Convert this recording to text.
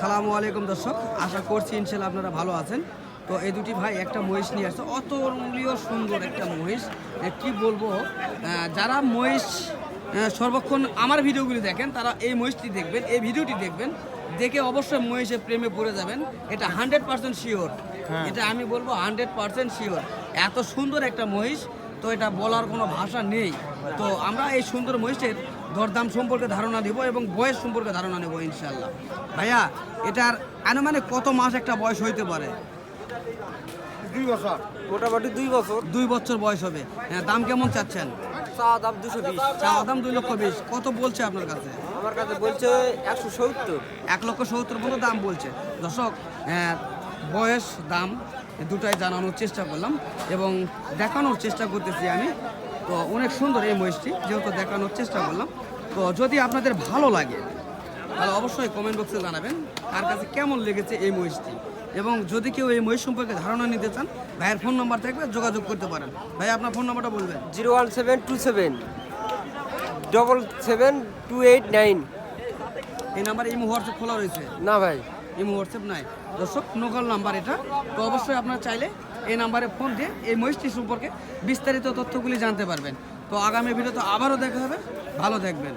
সালামু আলাইকুম দর্শক আশা করছি ইনশাল্লাহ আপনারা ভালো আছেন। তো এই দুটি ভাই একটা মহিষ নিয়ে আসছে অতুলনীয় সুন্দর একটা মহিষ। কি বলব যারা মহিষ সর্বক্ষণ আমার ভিডিওগুলি দেখেন তারা এই মহিষটি দেখবেন এই ভিডিওটি দেখবেন দেখে অবশ্যই মহিষের প্রেমে পড়ে যাবেন। এটা হান্ড্রেড পার্সেন্ট শিওর। এটা আমি বলব হান্ড্রেড পার্সেন্ট শিওর। এত সুন্দর একটা মহিষ তো এটা বলার কোনো ভাষা নেই। তো আমরা এই সুন্দর মহিষের দরদাম সম্পর্কে ধারণা দিব এবং বয়স সম্পর্কে ধারণা নেব ইনশাল্লাহ ভাইয়া এটার আনুমানিক কত মাস একটা বয়স হইতে পারে? দুই বছর। মোটামুটি দুই বছর। দুই বছর বয়স হবে। হ্যাঁ দাম কেমন চাচ্ছেন? চা দাম দুশো বিশ। চা দাম দুই লক্ষ বিশ। কত বলছে আপনার কাছে? আমার কাছে বলছে একশো সত্তর। এক লক্ষ সত্তর মতো দাম বলছে। দর্শক হ্যাঁ, বয়স দাম দুটাই জানানোর চেষ্টা করলাম এবং দেখানোর চেষ্টা করতেছি আমি। তো অনেক সুন্দর এই মহিষটি যেহেতু দেখানোর চেষ্টা করলাম। তো যদি আপনাদের ভালো লাগে তাহলে অবশ্যই কমেন্ট বক্সে জানাবেন কার কাছে কেমন লেগেছে এই মহিষটি। এবং যদি কেউ এই মহিষ সম্পর্কে ধারণা নিতে চান ভাইয়ের ফোন নাম্বার থাকবে যোগাযোগ করতে পারেন। ভাই আপনার ফোন নাম্বারটা বলবেন। Zero one seven two seven double seven two eight nine. এই নাম্বারে ইমো হোয়াটসঅ্যাপ খোলা রয়েছে? না ভাই। ইমো হোয়াটসঅ্যাপ নাই। দর্শক নোকাল নাম্বার এটা। তো অবশ্যই আপনার চাইলে এই নাম্বারে ফোন দিয়ে এই মহিষটি সম্পর্কে বিস্তারিত তথ্যগুলি জানতে পারবেন। তো আগামী ভিডিওতে আবারও দেখা হবে। ভালো থাকবেন